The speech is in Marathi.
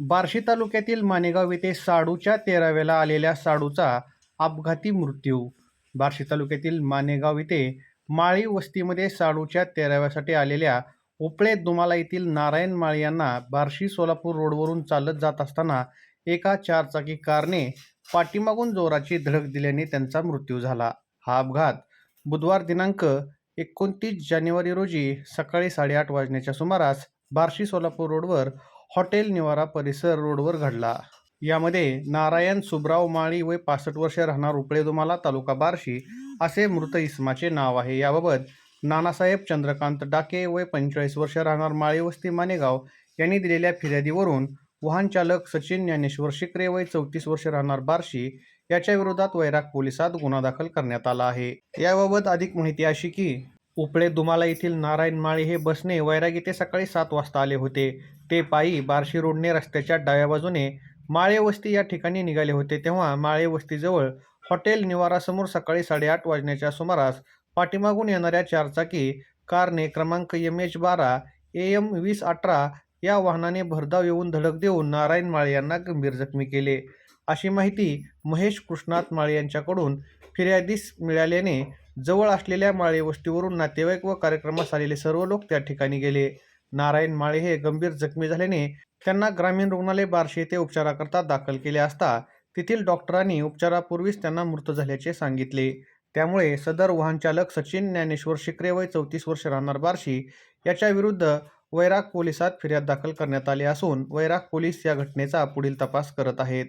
बार्शी तालुक्यातील मानेगाव येथे साडूच्या तेराव्याला आलेल्या साडूचा अपघाती मृत्यू. बार्शी तालुक्यातील मानेगाव येथे माळी वस्तीमध्ये साडूच्या तेराव्यासाठी आलेल्या उपळे दुमाला येथील नारायण माळी यांना बार्शी सोलापूर रोडवरून चालत जात असताना एका चारचाकी कारने पाठीमागून जोराची धडक दिल्याने त्यांचा मृत्यू झाला. हा अपघात बुधवार दिनांक एकोणतीस जानेवारी रोजी सकाळी साडेआठ वाजण्याच्या सुमारास बार्शी सोलापूर रोडवर हॉटेल निवारा परिसर रोडवर घडला. यामध्ये नारायण सुबराव माळी वय पासष्ट वर्ष राहणार उपळे दुमाला तालुका बार्शी असे मृत इसमाचे नाव आहे. याबाबत नानासाहेब चंद्रकांत डाके वय पंचेचाळीस वर्ष राहणार माळी वस्ती मानेगाव यांनी दिलेल्या फिर्यादीवरून वाहन चालक सचिन ज्ञानेश्वर शिकरे वय चौतीस वर्ष राहणार बार्शी याच्या विरोधात वैराग पोलिसात गुन्हा दाखल करण्यात आला आहे. याबाबत अधिक माहिती अशी की उपळे दुमाला येथील नारायण माळी हे बसने वैराग येथे सकाळी सात वाजता आले होते. ते पायी बार्शी रोडने रस्त्याच्या डाव्या बाजूने माळे वस्ती या ठिकाणी निघाले होते. तेव्हा माळे वस्तीजवळ हॉटेल निवारासमोर सकाळी साडेआठ वाजण्याच्या सुमारास पाठीमागून येणाऱ्या चारचाकी कारने क्रमांक एम एच बारा ए एम वीस अठरा या वाहनाने भरधाव येऊन धडक देऊन नारायण माळे यांना गंभीर जखमी केले. अशी माहिती महेश कृष्णात माळे यांच्याकडून फिर्यादीस मिळाल्याने जवळ असलेल्या माळे वस्तीवरून नातेवाईक व कार्यक्रमास आलेले सर्व लोक त्या ठिकाणी गेले. नारायण माळे हे गंभीर जखमी झाल्याने त्यांना ग्रामीण रुग्णालय बार्शी येथे उपचाराकरता दाखल केले असता तेथील डॉक्टरांनी उपचारापूर्वीच त्यांना मृत झाल्याचे सांगितले. त्यामुळे सदर वाहनचालक सचिन ज्ञानेश्वर शिकरे वय चौतीस वर्ष राहणार बार्शी याच्या विरुद्ध वैराग पोलिसात फिर्याद दाखल करण्यात आली असून वैराग पोलीस या घटनेचा पुढील तपास करत आहेत.